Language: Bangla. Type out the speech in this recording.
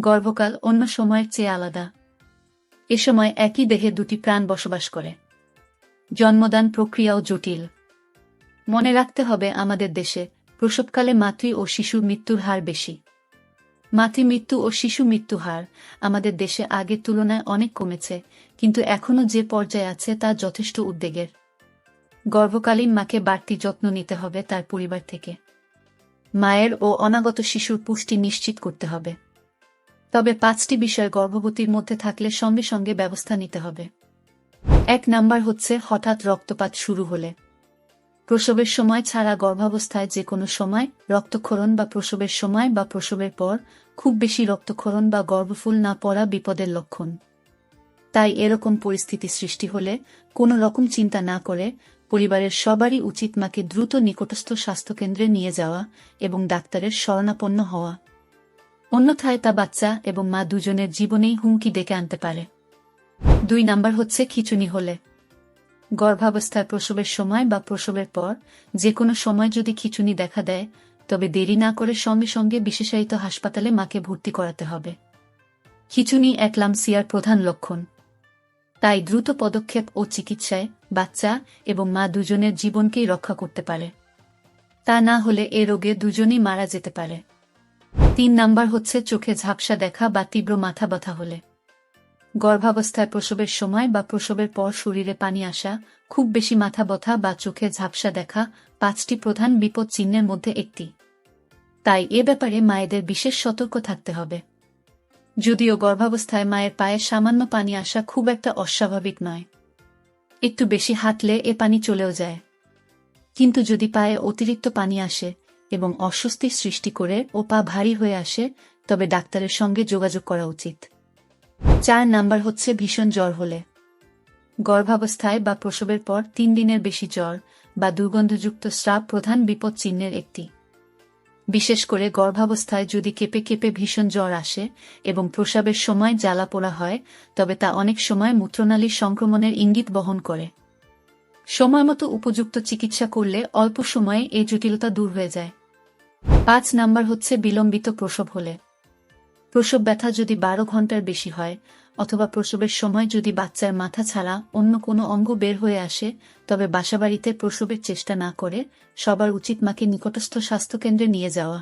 গর্ভকাল অন্য সময়ের চেয়ে আলাদা। এ সময় একই দেহে দুটি প্রাণ বসবাস করে। জন্মদান প্রক্রিয়াও জটিল। মনে রাখতে হবে আমাদের দেশে প্রসবকালে মাতৃ ও শিশুর মৃত্যুর হার বেশি। মাতৃ মৃত্যু ও শিশু মৃত্যু হার আমাদের দেশে আগের তুলনায় অনেক কমেছে, কিন্তু এখনও যে পর্যায়ে আছে তা যথেষ্ট উদ্বেগের। গর্ভকালীন মাকে বাড়তি যত্ন নিতে হবে তার পরিবার থেকে। মায়ের ও অনাগত শিশুর পুষ্টি নিশ্চিত করতে হবে। তবে পাঁচটি বিষয় গর্ভবতীর মধ্যে থাকলে সঙ্গে সঙ্গে ব্যবস্থা নিতে হবে। এক নাম্বার হচ্ছে হঠাৎ রক্তপাত শুরু হলে। প্রসবের সময় ছাড়া গর্ভাবস্থায় যে কোনো সময় রক্তক্ষরণ বা প্রসবের সময় বা প্রসবের পর খুব বেশি রক্তক্ষরণ বা গর্ভফুল না পড়া বিপদের লক্ষণ। তাই এরকম পরিস্থিতি সৃষ্টি হলে কোনো রকম চিন্তা না করে পরিবারের সবারই উচিত মাকে দ্রুত নিকটস্থ স্বাস্থ্যকেন্দ্রে নিয়ে যাওয়া এবং ডাক্তারের শরণাপন্ন হওয়া। অন্যথায় তা বাচ্চা এবং মা দুজনের জীবনেই হুমকি ডেকে আনতে পারে। দুই নাম্বার হচ্ছে খিচুনি হলে। গর্ভাবস্থায় প্রসবের সময় বা প্রসবের পর যে কোনো সময় যদি খিচুনি দেখা দেয়, তবে দেরি না করে সঙ্গে সঙ্গে বিশেষায়িত হাসপাতালে মাকে ভর্তি করাতে হবে। খিচুনি একলামসিয়ার প্রধান লক্ষণ। তাই দ্রুত পদক্ষেপ ও চিকিৎসায় বাচ্চা এবং মা দুজনের জীবনকেই রক্ষা করতে পারে। তা না হলে এ রোগে দুজনেই মারা যেতে পারে। তিন নাম্বার হচ্ছে চোখে ঝাপসা দেখা বা তীব্র মাথা ব্যথা হলে। গর্ভাবস্থায় প্রসবের সময় বা প্রসবের পর শরীরে পানি আসা, খুব বেশি মাথা ব্যথা বা চোখে ঝাপসা দেখা পাঁচটি প্রধান বিপদ চিহ্নের মধ্যে একটি। তাই এ ব্যাপারে মায়েদের বিশেষ সতর্ক থাকতে হবে। যদিও গর্ভাবস্থায় মায়ের পায়ে সামান্য পানি আসা খুব একটা অস্বাভাবিক নয়। একটু বেশি হাঁটলে এ পানি চলেও যায়। কিন্তু যদি পায়ে অতিরিক্ত পানি আসে এবং অস্বস্তি সৃষ্টি করে ও পা ভারী হয়ে আসে, তবে ডাক্তারের সঙ্গে যোগাযোগ করা উচিত। চার নাম্বার হচ্ছে ভীষণ জ্বর হলে। গর্ভাবস্থায় বা প্রসবের পর তিন দিনের বেশি জ্বর বা দুর্গন্ধযুক্ত স্রাব প্রধান বিপদ চিহ্নের একটি। বিশেষ করে গর্ভাবস্থায় যদি কেঁপে কেঁপে ভীষণ জ্বর আসে এবং প্রসাবের সময় জ্বালা পোড়া হয়, তবে তা অনেক সময় মূত্রনালীর সংক্রমণের ইঙ্গিত বহন করে। সময়মতো উপযুক্ত চিকিৎসা করলে অল্প সময়ে এই জটিলতা দূর হয়ে যায়। পাঁচ নাম্বার হচ্ছে বিলম্বিত প্রসব হলে। প্রসব ব্যথা যদি বারো ঘণ্টার বেশি হয়, অথবা প্রসবের সময় যদি বাচ্চার মাথা ছাড়া অন্য কোনো অঙ্গ বের হয়ে আসে, তবে বাসাবাড়িতে প্রসবের চেষ্টা না করে সবার উচিত মাকে নিকটস্থ স্বাস্থ্যকেন্দ্রে নিয়ে যাওয়া।